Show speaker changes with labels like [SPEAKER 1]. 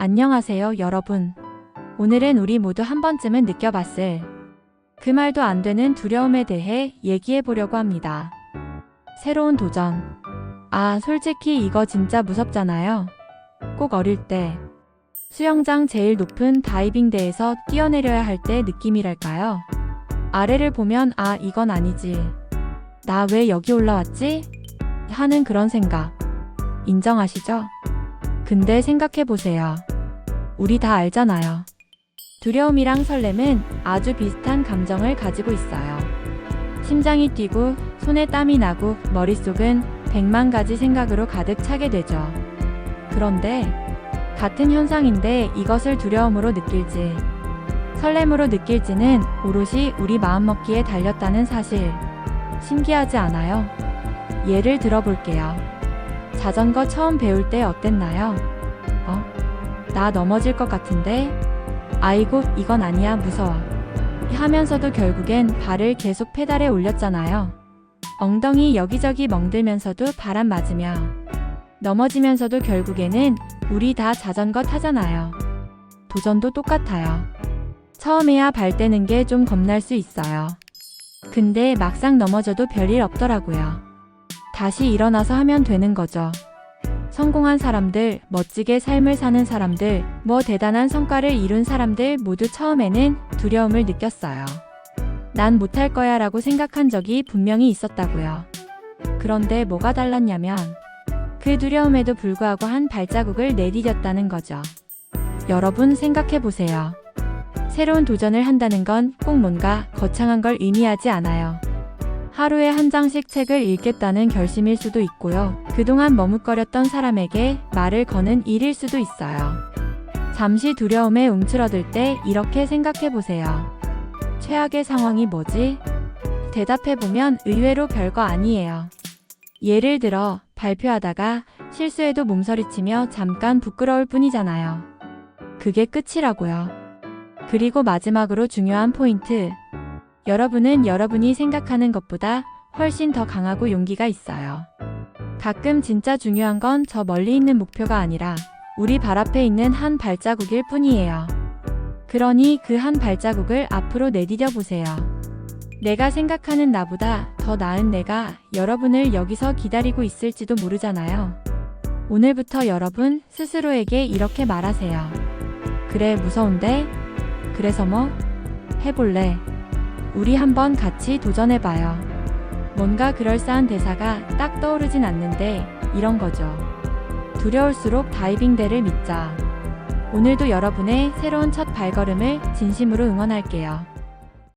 [SPEAKER 1] 안녕하세요, 여러분. 오늘은 우리 모두 한 번쯤은 느껴봤을 그 말도 안 되는 두려움에 대해 얘기해 보려고 합니다. 새로운 도전. 아, 솔직히 이거 진짜 무섭잖아요. 꼭 어릴 때 수영장 제일 높은 다이빙대에서 뛰어내려야 할 때 느낌이랄까요? 아래를 보면 아, 이건 아니지. 나 왜 여기 올라왔지? 하는 그런 생각. 인정하시죠? 근데 생각해 보세요. 우리 다 알잖아요. 두려움이랑 설렘은 아주 비슷한 감정을 가지고 있어요. 심장이 뛰고 손에 땀이 나고 머릿속은 백만 가지 생각으로 가득 차게 되죠. 그런데 같은 현상인데 이것을 두려움으로 느낄지 설렘으로 느낄지는 오롯이 우리 마음먹기에 달렸다는 사실. 신기하지 않아요? 예를 들어볼게요. 자전거 처음 배울 때 어땠나요? 어? 나 넘어질 것 같은데? 아이고, 이건 아니야, 무서워. 하면서도 결국엔 발을 계속 페달에 올렸잖아요. 엉덩이 여기저기 멍들면서도 바람 맞으며 넘어지면서도 결국에는 우리 다 자전거 타잖아요. 도전도 똑같아요. 처음에야 발 떼는 게 좀 겁날 수 있어요. 근데 막상 넘어져도 별일 없더라고요. 다시 일어나서 하면 되는 거죠. 성공한 사람들, 멋지게 삶을 사는 사람들, 뭐 대단한 성과를 이룬 사람들 모두 처음에는 두려움을 느꼈어요. 난 못할 거야 라고 생각한 적이 분명히 있었다고요. 그런데 뭐가 달랐냐면 그 두려움에도 불구하고 한 발자국을 내디뎠다는 거죠. 여러분 생각해 보세요. 새로운 도전을 한다는 건 꼭 뭔가 거창한 걸 의미하지 않아요. 하루에 한 장씩 책을 읽겠다는 결심일 수도 있고요. 그동안 머뭇거렸던 사람에게 말을 거는 일일 수도 있어요. 잠시 두려움에 움츠러들 때 이렇게 생각해 보세요. 최악의 상황이 뭐지? 대답해 보면 의외로 별거 아니에요. 예를 들어 발표하다가 실수해도 몸서리치며 잠깐 부끄러울 뿐이잖아요. 그게 끝이라고요. 그리고 마지막으로 중요한 포인트. 여러분은 여러분이 생각하는 것보다 훨씬 더 강하고 용기가 있어요. 가끔 진짜 중요한 건 저 멀리 있는 목표가 아니라 우리 발 앞에 있는 한 발자국일 뿐이에요. 그러니 그 한 발자국을 앞으로 내디뎌 보세요. 내가 생각하는 나보다 더 나은 내가 여러분을 여기서 기다리고 있을지도 모르잖아요. 오늘부터 여러분 스스로에게 이렇게 말하세요. 그래, 무서운데? 그래서 뭐? 해볼래. 우리 한번 같이 도전해봐요. 뭔가 그럴싸한 대사가 딱 떠오르진 않는데 이런 거죠. 두려울수록 다이빙대를 믿자. 오늘도 여러분의 새로운 첫 발걸음을 진심으로 응원할게요.